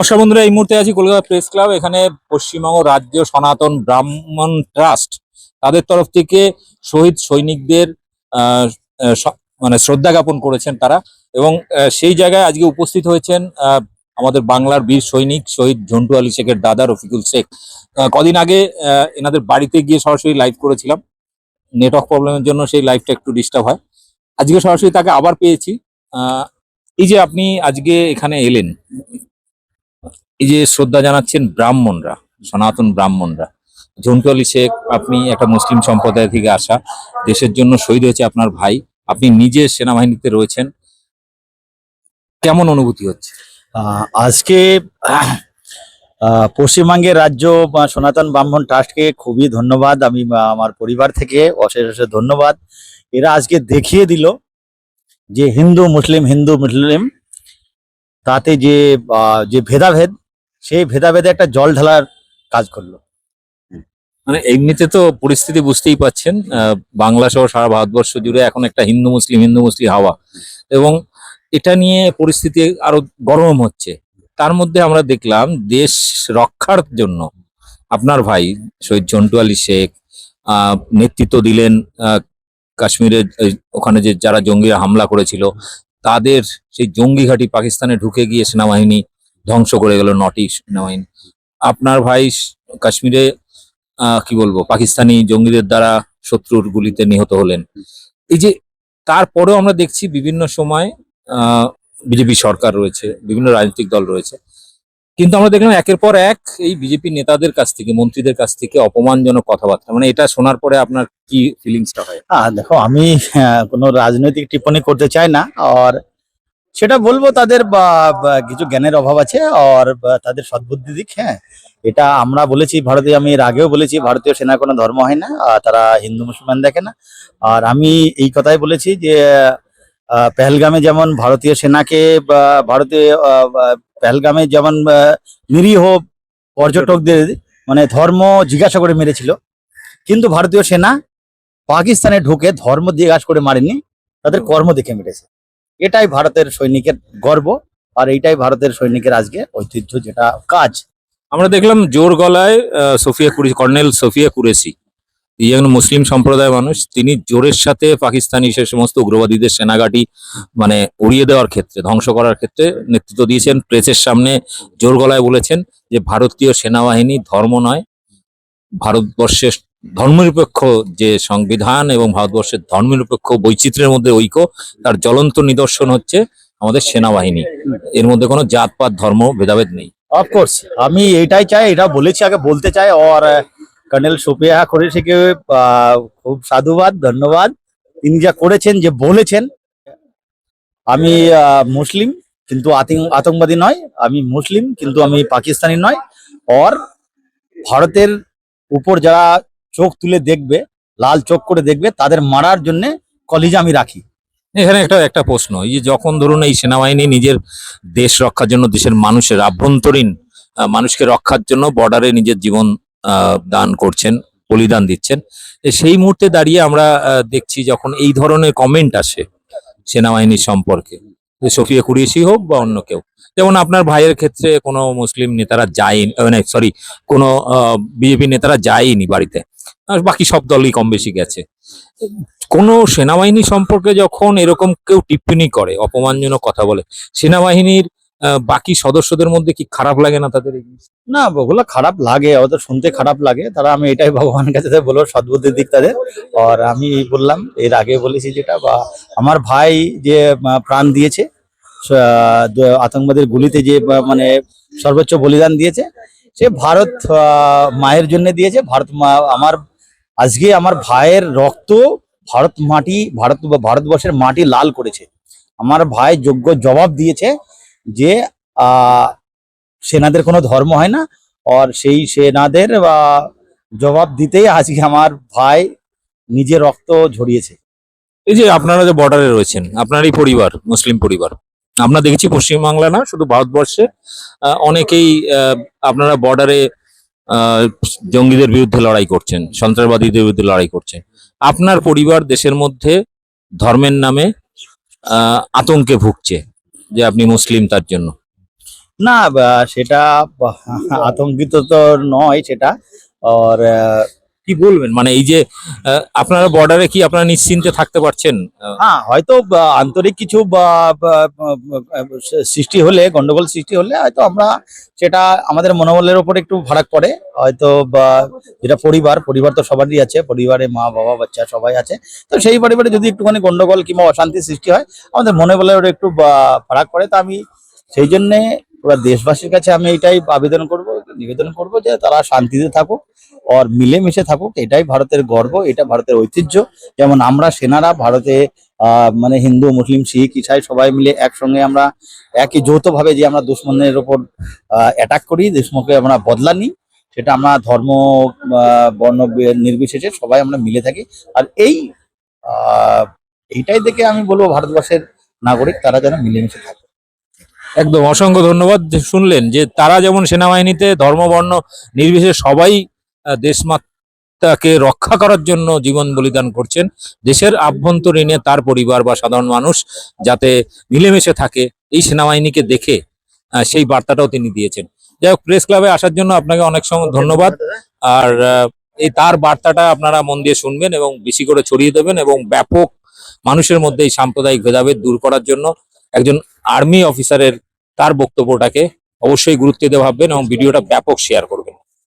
নমস্কার বন্ধুরা, এই মুহূর্তে আছি কলকাতা প্রেস ক্লাব এখানে পশ্চিমবঙ্গ রাজ্য সনাতন ব্রাহ্মণ ট্রাস্ট। তাদের তরফ থেকে শহীদ সৈনিকদের মানে শ্রদ্ধা জ্ঞাপন করেছেন তারা এবং সেই জায়গায় আজকে উপস্থিত হয়েছেন আমাদের বাংলার বীর সৈনিক শহীদ ঝন্টু আলী শেখের দাদা রফিকুল শেখ। কদিন আগে এনাদের বাড়িতে গিয়ে সরাসরি লাইভ করেছিলাম। নেটওয়ার্ক প্রবলেমের জন্য সেই লাইভটা একটু ডিস্টার্ব হয়। আজকে সরাসরি তাকে আবার পেয়েছি। এই যে আপনি আজকে এখানে এলেন এই যে শ্রদ্ধা জানাচ্ছেন ব্রাহ্মণরা, সনাতন ব্রাহ্মণরা। ঝন্টু শেখ, আপনি একটা মুসলিম সম্প্রদায় থেকে আসা, দেশের জন্য শহীদ হয়েছে আপনার ভাই, আপনি নিজে সেনাবাহিনীতে রয়েছেন। কেমন অনুভূতি হচ্ছে? আজকে পশ্চিমবঙ্গের রাজ্য সনাতন ব্রাহ্মণ ট্রাস্টকে খুবই ধন্যবাদ। আমি আমার পরিবার থেকে অশেষ অশেষ ধন্যবাদ। এরা আজকে দেখিয়ে দিল যে হিন্দু, মুসলিম হিন্দু, মুসলিম, তাতে যে যে ভেদাভেদ সেই ভেদাভেদে একটা জল ঢালার কাজ করল। মানে এমনিতে তো পরিস্থিতি বুঝতেই পাচ্ছেন বাংলা সহ সারা ভারতবর্ষ জুড়ে এখন একটা হিন্দু মুসলিম হিন্দু মুসলিম হাওয়া। এবং এটা নিয়ে পরিস্থিতি আরও গরম হচ্ছে। তার মধ্যে আমরা দেখলাম দেশ রক্ষার জন্য আপনার ভাই শহীদ ঝন্টু আলী শেখ নেতৃত্ব দিলেন কাশ্মীরের ওখানে যে যারা জঙ্গিরা হামলা করেছিল, তাদের সেই জঙ্গি ঘাঁটি পাকিস্তানে ঢুকে গিয়ে সেনাবাহিনী ধ্বংস করে গেল নটি সেনাবাহিনী আপনার ভাই কাশ্মীরে কি বলব পাকিস্তানি জঙ্গিদের দ্বারা শত্রুর গুলিতে নিহত হলেন। এই যে তারপরেও আমরা দেখছি বিভিন্ন সময় বিজেপি সরকার রয়েছে বিভিন্ন রাজনৈতিক দল রয়েছে। কিন্তু আমরা দেখলাম একের পর এক এই বিজেপি নেতাদের কাছ থেকে মন্ত্রীদের কাছ থেকে অপমানজনক কথাবার্তা। মানে এটা শোনার পরে আপনার কি ফিলিংসটা হয়? হ্যাঁ দেখো আমি আহ, কোনো রাজনৈতিক টিপ্পণী করতে চাই না। আর সেটা বলব তাদের কিছু জ্ঞানের অভাব আছে আর তাদের সদ্বুদ্ধি দিক হ্যাঁ। এটা আমরা বলেছি ভারতীয় আমি এর আগেও বলেছি, ভারতীয় সেনা কোনো ধর্ম হয় না তারা হিন্দু, মুসলমান দেখে না। আর আমি এই কথাই বলেছি যে পেহেলগামে যেমন ভারতীয় সেনাকে ভারতীয় পেহেলগামে যেমন নিরীহ পর্যটকদের মানে ধর্ম জিজ্ঞাসা করে মেরেছিল, কিন্তু ভারতীয় সেনা পাকিস্তানে ঢুকে ধর্ম জিজ্ঞাসা করে মারেনি, তাদের কর্ম দেখে মেরেছে। এটাই ভারতের সৈনিকের গর্ব আর এইটাই ভারতের সৈনিকের আজকে ঐতিহ্য যেটা কাজ। আমরা দেখলাম জোর গলায় সোফিয়া কুরেশি কর্নেল সোফিয়া কুরেশি একজন মুসলিম সম্প্রদায়ের মানুষ, তিনি জোরের সাথে পাকিস্তানি সে সমস্ত উগ্রবাদীদের সেনাঘাটি মানে উড়িয়ে দেওয়ার ক্ষেত্রে, ধ্বংস করার ক্ষেত্রে নেতৃত্ব দিয়েছেন। প্রেসের সামনে জোর গলায় বলেছেন যে, ভারতীয় সেনাবাহিনী ধর্ম নয়, ভারতবর্ষের ধর্মনিরপেক্ষ যে সংবিধান এবং ভারতবর্ষের ধর্মনিরপেক্ষ বৈচিত্র্যের মধ্যে ঐক্য তার জ্বলন্ত নিদর্শন হচ্ছে আমাদের সেনাবাহিনী। এর মধ্যে কোনো জাতপাত ধর্ম ভেদাভেদ নেই। অফকোর্স আমি এটাই চাই এটা বলেছি আগে বলতে চাই আর কর্নেল সুপিয়া কুরেশিকে আহ, খুব সাধুবাদ ধন্যবাদ। তিনি যা করেছেন যে বলেছেন আমি মুসলিম কিন্তু আতিং- আতঙ্কবাদী নয় আমি মুসলিম কিন্তু আমি পাকিস্তানি নয়। আর ভারতের উপর যারা চোখ তুলে দেখবে, লাল চোখ করে দেখবে, তাদের মারার জন্য কলিজা আমি রাখি। এখানে একটা একটা প্রশ্ন, এই যে যখন ধরুন এই সেনাবাহিনী নিজের দেশ রক্ষার জন্য, দেশের মানুষের আভ্যন্তরীণ মানুষকে রক্ষার জন্য বর্ডারে নিজের জীবন দান করছেন, বলিদান দিচ্ছেন সেই মুহূর্তে দাঁড়িয়ে আমরা দেখছি যখন এই ধরনের কমেন্ট আসে সেনাবাহিনীর সম্পর্কে। সফিয়া কুরিয়েশি হোক বা অন্য কেউ। যেমন আপনার ভাইয়ের ক্ষেত্রে কোনো মুসলিম নেতারা যায়নি মানে সরি কোনো বিজেপি নেতারা যায়নি বাড়িতে। বাকি সব দলই কম বেশি গেছে। কোনো সেনাবাহিনী সম্পর্কে যখন এরকম কেউ টিপ্পনি করে, অপমানজনক কথা বলে, সেনাবাহিনীর বাকি সদস্যদের মধ্যে কি খারাপ লাগে না তাদের? না, ওগুলো খারাপ লাগে ওদের শুনতে খারাপ লাগে। তারা আমি এটাই ভগবানের কাছে বলব, সদ্বুদ্ধির দিক তাদের। আর আমি বললাম, এর আগে বলেছি যেটা, বা আমার ভাই যে প্রাণ দিয়েছে আতঙ্কবাদের গুলিতে যে মানে সর্বোচ্চ বলিদান দিয়েছে, সে ভারত মায়ের জন্য দিয়েছে। ভারত মা, আমার, আজকে আমার ভাইয়ের রক্ত ভারত মাটি, ভারত, ভারতবর্ষের মাটি লাল করেছে। আমার ভাই যোগ্য জবাব দিয়েছে যে সেনাদের কোনো ধর্ম হয় না। আর সেই সেনাদের জবাব দিতেই আজকে আমার ভাই নিজে রক্ত ঝরিয়েছে। এই যে আপনারা যে বর্ডারে রয়েছেন, আপনারই পরিবার, মুসলিম পরিবার, আমরা দেখেছি পশ্চিমবাংলা না, শুধু ভারতবর্ষে অনেকেই আপনারা বর্ডারে জঙ্গিদের বিরুদ্ধে লড়াই করছেন, সন্ত্রাসবাদীদের বিরুদ্ধে লড়াই করছেন। আপনার পরিবার দেশের মধ্যে ধর্মের নামে আতঙ্কে ভুগছে। যে আপনি মুসলিম তার জন্য? না সেটা আতঙ্কিত তো নয় সেটা। আর কি বলবেন? মানে এই যে আপনারা বর্ডারে কি আপনারা নিশ্চিন্তে থাকতে পারছেন? হ্যাঁ হয়তো আন্তরিক কিছু সৃষ্টি হলে, গন্ডগোল সৃষ্টি হলে, হয়তো আমরা সেটা আমাদের মনোবলের উপর একটু ভাড়া পড়ে। হয়তো যেটা পরিবার পরিবার তো সবারই আছে, পরিবারে মা, বাবা, বাচ্চা সবাই আছে। তো সেই পরিবারে যদি একটুখানি গন্ডগোল কিংবা অশান্তি সৃষ্টি হয়, আমাদের মনোবলের একটু ফারাক করে তা আমি সেই জন্যে পুরো দেশবাসীর কাছে আমি এটাই আবেদন করব নিবেদন করব যে তারা শান্তিতে থাকুক আর মিলেমিশে থাকুক, এটাই ভারতের গর্ব, এটা ভারতের ঐতিহ্য। যেমন আমরা সেনারা, ভারতে মানে হিন্দু, মুসলিম, শিখ, ইসাই সবাই মিলে একসঙ্গে আমরা একই যৌথভাবে যে আমরা দুশ্মনের ওপর অ্যাটাক করি, দুশ্মনকে আমরা বদলা নিই, সেটা আমরা ধর্ম বর্ণ নির্বিশেষে সবাই আমরা মিলে থাকি। আর এই এইটাই দেখে আমি বলব ভারতবর্ষের নাগরিক, তারা যেন মিলেমিশে থাকে একদম অসংখ্য ধন্যবাদ যে শুনলেন যে তারা যেমন সেনাবাহিনীতে ধর্মবর্ণ নির্বিশেষে সবাই দেশমাতাকে রক্ষা করার জন্য জীবন বলিদান করছেন দেশের আভ্যন্তরীণে তার পরিবার বা সাধারণ মানুষ যাতে মিলেমিশে থাকে এই সেনাবাহিনীকে দেখে সেই বার্তাটাও তিনি দিয়েছেন। যাই হোক প্রেস ক্লাবে আসার জন্য আপনাকে অনেক সময় ধন্যবাদ। আর এই তার বার্তাটা আপনারা মন দিয়ে শুনবেন এবং বেশি করে ছড়িয়ে দেবেন এবং ব্যাপক মানুষের মধ্যে এই সাম্প্রদায়িক ভেদাভেদ দূর করার জন্য একজন আর্মি অফিসারের তার বক্তব্যটাকে অবশ্যই গুরুত্ব দিয়ে ভাববেন এবং ভিডিওটা ব্যাপক শেয়ার করবেন।